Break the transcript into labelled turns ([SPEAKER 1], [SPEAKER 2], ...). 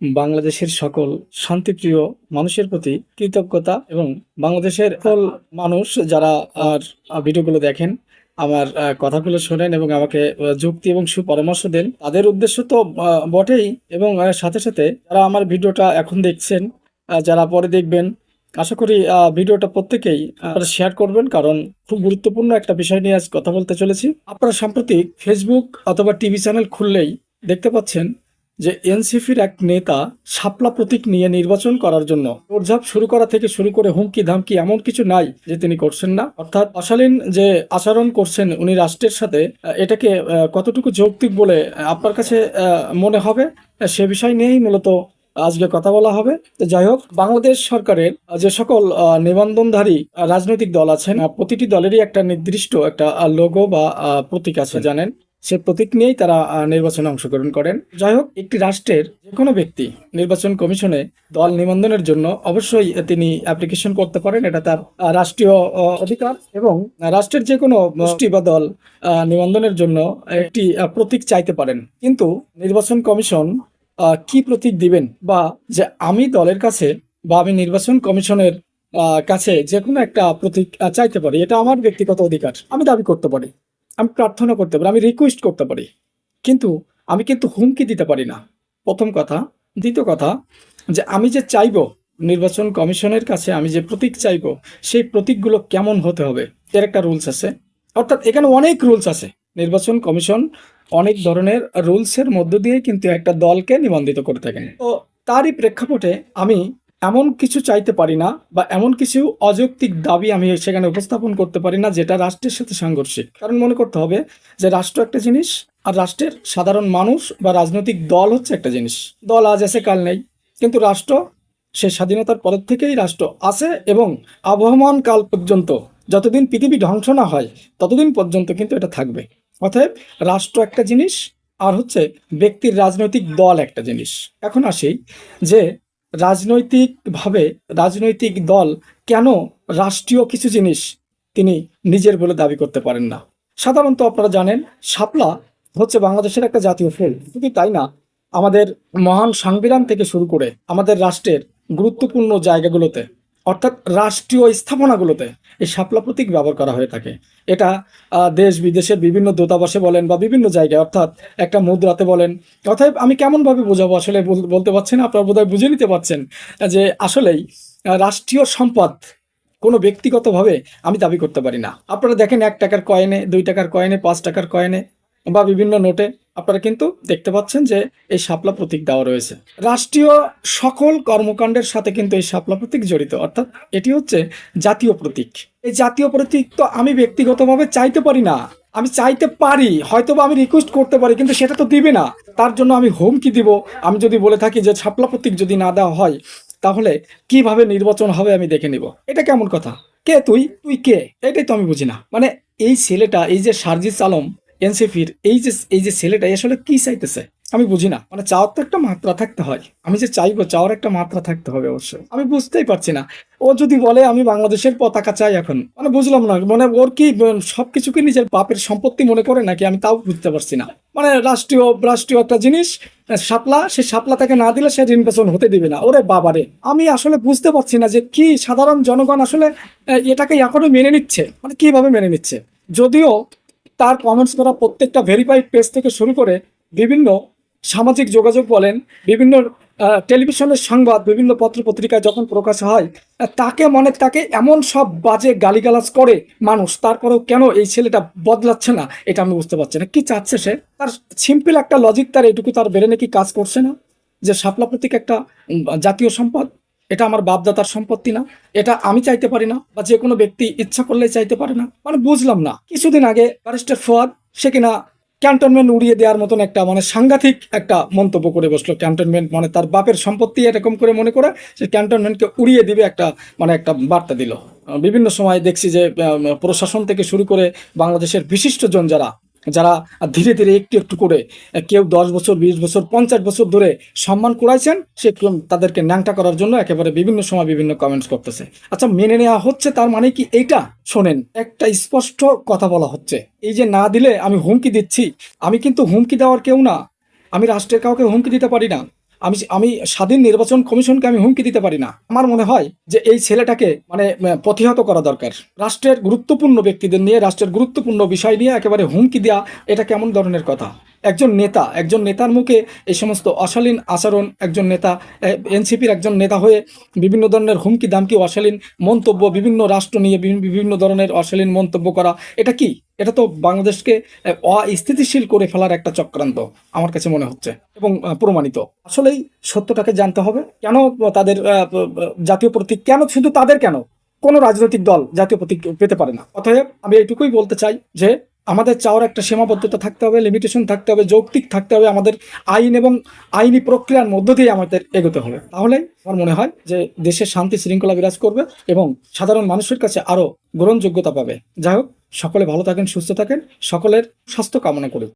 [SPEAKER 1] বাংলাদেশের সকল শান্তিপ্রিয় মানুষের প্রতি কৃতজ্ঞতা এবং বাংলাদেশের সকল মানুষ যারা আর ভিডিওগুলো দেখেন, আমার কথাগুলো শোনেন এবং আমাকে যুক্তি এবং সুপরামর্শ দেন, তাদের উদ্দেশ্য তো বটেই এবং সাথে সাথে যারা আমার ভিডিওটা এখন দেখছেন যারা পরে দেখবেন, আশা করি ভিডিওটা প্রত্যেকেই শেয়ার করবেন কারণ খুব গুরুত্বপূর্ণ একটা বিষয় নিয়ে আজ কথা বলতে চলেছি। আপনারা সাম্প্রতিক ফেসবুক অথবা টিভি চ্যানেল খুললেই দেখতে পাচ্ছেন যে এনসিপির এক নেতা শাপলা প্রতীক নিয়ে নির্বাচন করার জন্য দৌড়ঝাঁপ শুরু করা থেকে শুরু করে হুমকি ধামকি এমন কিছু নাই যে তিনি করছেন না। অর্থাৎ অশালীন যে আচরণ করছেন উনি রাষ্ট্রের সাথে এটাকে কতটুকু যৌক্তিক বলে আপনার কাছে মনে হবে? সে বিষয় নিয়েই মূলত আজকে কথা বলা হবে। তো যাই হোক বাংলাদেশ সরকারের যে সকল নিবন্ধনধারী রাজনৈতিক দল আছেন প্রতিটি দলেরই একটা নির্দিষ্ট একটা লোগো বা প্রতীক আছে জানেন? সে প্রতীক নিয়েই তারা নির্বাচনে অংশগ্রহণ করেন। যাই হোক, একটি রাষ্ট্রের যে কোনো ব্যক্তি নির্বাচন কমিশনে দল নিবন্ধনের জন্য অবশ্যই তিনি অ্যাপ্লিকেশন করতে পারেন, এটা তার রাষ্ট্রীয় অধিকার এবং রাষ্ট্রের যে কোনো গোষ্ঠী বা দল নিবন্ধনের জন্য একটি প্রতীক চাইতে পারেন। কিন্তু নির্বাচন কমিশন কি প্রতীক দিবেন বা যে আমি দলের কাছে বা আমি নির্বাচন কমিশনের কাছে যে কোনো একটা প্রতীক চাইতে পারি, এটা আমার ব্যক্তিগত অধিকার, আমি দাবি করতে পারি। আমি প্রার্থনা করতে পারি, আমি রিকোয়েস্ট করতে পারি। কিন্তু আমি কিন্তু হুমকি দিতে পারি না। প্রথম কথা। দ্বিতীয় কথা, যে আমি যে চাইব নির্বাচন কমিশনের কাছে, আমি যে প্রতীক চাইব, সেই প্রতীকগুলো কেমন হতে হবে? এর একটা রুলস আছে। অর্থাৎ এখানে অনেক রুলস আছে। নির্বাচন কমিশন অনেক ধরনের রুলসের মধ্য দিয়ে কিন্তু একটা দলকে নিবন্ধিত করে থাকেন। তো তারই প্রেক্ষাপটে আমি এমন কিছু চাইতে পারি না বা এমন কিছু অযৌক্তিক দাবি আমি সেখানে উপস্থাপন করতে পারি না যেটা রাষ্ট্রের সাথে সাংঘর্ষিক। কারণ মনে করতে হবে যে রাষ্ট্র একটা জিনিস আর রাষ্ট্রের সাধারণ মানুষ বা রাজনৈতিক দল হচ্ছে একটা জিনিস। দল আজ আছে, কাল নেই। কিন্তু রাষ্ট্র, সে স্বাধীনতার পরের থেকেই রাষ্ট্র আছে এবং আবহমান কাল পর্যন্ত যতদিন পৃথিবী ধ্বংস না হয়, ততদিন পর্যন্ত কিন্তু এটা থাকবে। অতএব রাষ্ট্র একটা জিনিস আর হচ্ছে ব্যক্তির রাজনৈতিক দল একটা জিনিস। এখন আসি যে রাজনৈতিকভাবে রাজনৈতিক দল কেন রাষ্ট্রীয় কিছু জিনিস তিনি নিজের বলে দাবি করতে পারেন না। সাধারণত আপনারা জানেন, শাপলা হচ্ছে বাংলাদেশের একটা জাতীয় ফেল শুধু তাই না, আমাদের মহান সংবিধান থেকে শুরু করে আমাদের রাষ্ট্রের গুরুত্বপূর্ণ জায়গাগুলোতে অর্থাৎ রাষ্ট্রীয় স্থাপনাগুলোতে এই শাপলা প্রতীক ব্যবহার করা হয়ে থাকে। এটা দেশ বিদেশের বিভিন্ন দূতাবাসে বলেন বা বিভিন্ন জায়গায়, অর্থাৎ একটা মুদ্রাতে বলেন। অতএব আমি কেমনভাবে বোঝাবো আসলে বল- বলতে পারছেন? আপনারা বোধহয় বুঝে নিতে পারছেন, যে আসলেই রাষ্ট্রীয় সম্পদ কোনো ব্যক্তিগতভাবে আমি দাবি করতে পারি না। আপনারা দেখেন এক টাকার কয়েনে, দুই টাকার কয়েনে, পাঁচ টাকার কয়েনে বা বিভিন্ন নোটে আপনারা কিন্তু দেখতে পাচ্ছেন যে এই শাপলা প্রতীক দেওয়া রয়েছে। রাষ্ট্রীয় সকল কর্মকাণ্ডের সাথে কিন্তু এই শাপলা প্রতীক জড়িত, অর্থাৎ এটি হচ্ছে জাতীয় প্রতীক। এই জাতীয় প্রতীক তো আমি ব্যক্তিগতভাবে চাইতে পারি না। আমি চাইতে পারি হয়তো বা আমি রিকোয়েস্ট করতে পারি, কিন্তু সেটা তো দিবে না। তার জন্য আমি হুমকি দিব। আমি যদি বলে থাকি যে ছাপলা প্রতীক যদি না দেওয়া হয়, তাহলে কীভাবে নির্বাচন হবে আমি দেখে নিব। এটা কেমন কথা? কে তুই? তুই কে? এটাই তো আমি বুঝি না। মানে এই ছেলেটা, এই যে সার্জিস আলম এনসিপির এই যে এই যে ছেলেটা এ আসলে কি চাইতেছে? আমি বুঝি না। মানে চাওয়ার তো একটা মাত্রা থাকতে হয়। আমি যে চাইব চাওয়ার একটা মাত্রা থাকতে হবে অবশ্যই। আমি বুঝতেই পারছি না। ও যদি বলে আমি বাংলাদেশের পতাকা চাই এখন। মানে বুঝলাম না। মানে ওর কি উম, সবকিছুকে নিজের বাপের সম্পত্তি মনে করে নাকি? আমি তাও বুঝতে পারছি না। মানে রাষ্ট্রীয় রাষ্ট্রীয় একটা জিনিস আহ, শাপলা সে শাপলা তাকে না দিলে সে নির্বাচন হতে দিবে না। ওরে বাবারে আমি আসলে বুঝতে পারছি না যে কি সাধারণ জনগণ আসলে এটাকে এখনও মেনে নিচ্ছে। মানে কীভাবে মেনে নিচ্ছে? যদিও তার কমেন্টস করা প্রত্যেকটা ভেরিফাইড পেজ থেকে শুরু করে বিভিন্ন সামাজিক যোগাযোগ বলেন, বিভিন্ন টেলিভিশনের সংবাদ, বিভিন্ন পত্র পত্রিকায় যখন প্রকাশ হয় তাকে মনে, তাকে এমন সব বাজে গালিগালাজ করে মানুষ, তারপরেও কেন এই ছেলেটা বদলাচ্ছে না, এটা আমি বুঝতে পারছি না। কি চাচ্ছে সে? তার সিম্পল একটা লজিক তার, এটুকু তার বেরেনে কি কাজ করছে না? যে শাপলা প্রতীক একটা জাতীয় সম্পদ? এটা আমার বাপদাতার সম্পত্তি না, এটা আমি চাইতে পারি না বা যে কোনো ব্যক্তি ইচ্ছা করলে চাইতে পারে না। মানে বুঝলাম না, কিছুদিন আগে ব্যারিস্টার ফোয়াদ, সে কিনা ক্যান্টনমেন্ট উড়িয়ে দেওয়ার মতন একটা মানে সাংঘাতিক একটা মন্তব্য করে বসল। ক্যান্টনমেন্ট মানে তার বাপের সম্পত্তি এরকম করে মনে করে সে ক্যান্টনমেন্টকে উড়িয়ে দিবে একটা মানে একটা বার্তা দিল। বিভিন্ন সময় দেখছি যে প্রশাসন থেকে শুরু করে বাংলাদেশের বিশিষ্টজন যারা যারা ধীরে ধীরে একটু একটু করে, কেউ দশ বছর, বিশ বছর, পঞ্চাশ বছর ধরে সম্মান কুড়াইছেন, সে তাদেরকে ন্যাংটা করার জন্য একেবারে বিভিন্ন সময় বিভিন্ন কমেন্টস করতেছে। আচ্ছা মেনে নেওয়া হচ্ছে, তার মানে কি এইটা? শোনেন, একটা স্পষ্ট কথা বলা হচ্ছে। এই যে না দিলে আমি হুমকি দিচ্ছি, আমি কিন্তু হুমকি দেওয়ার কেউ না। আমি রাষ্ট্রের কাউকে হুমকি দিতে পারি না। আমি আমি স্বাধীন নির্বাচন কমিশনকে আমি হুমকি দিতে পারি না। আমার মনে হয় যে এই ছেলেটাকে মানে প্রতিহত করা দরকার। রাষ্ট্রের গুরুত্বপূর্ণ ব্যক্তিদের নিয়ে, রাষ্ট্রের গুরুত্বপূর্ণ বিষয় নিয়ে একেবারে হুমকি দেওয়া এটা কেমন ধরনের কথা? একজন নেতা, একজন নেতার মুখে এই সমস্ত অশালীন আচরণ, একজন নেতা এনসিপির একজন নেতা হয়ে বিভিন্ন ধরনের হুমকি, দামকি, অশালীন মন্তব্য, বিভিন্ন রাষ্ট্র নিয়ে বিভিন্ন- ধরনের অশালীন মন্তব্য করা, এটা কি? এটা তো বাংলাদেশকে অস্থিতিশীল করে ফেলার একটা চক্রান্ত, আমার কাছে মনে হচ্ছে এবং প্রমাণিত। আসলেই সত্যটাকে জানতে হবে, কেন তাদের জাতীয় প্রতীক কেন শুধু তাদের কেন? কোনো রাজনৈতিক দল জাতীয় প্রতীক পেতে পারে না। অতএব আমি এইটুকুই বলতে চাই যে আমাদের চাওয়ার একটা সীমাবদ্ধতা থাকতে হবে লিমিটেশন থাকতে হবে, যৌক্তিক থাকতে হবে, আমাদের আইন এবং আইনি প্রক্রিয়ার মধ্য দিয়ে আমাদের এগোতে হবে। তাহলে আমার মনে হয় যে দেশের শান্তি শৃঙ্খলা বিরাজ করবে এবং সাধারণ মানুষের কাছে আরও গ্রহণযোগ্যতা পাবে। যাই হোক, সকলে ভালো থাকেন, সুস্থ থাকেন, সকলের স্বাস্থ্য কামনা করি।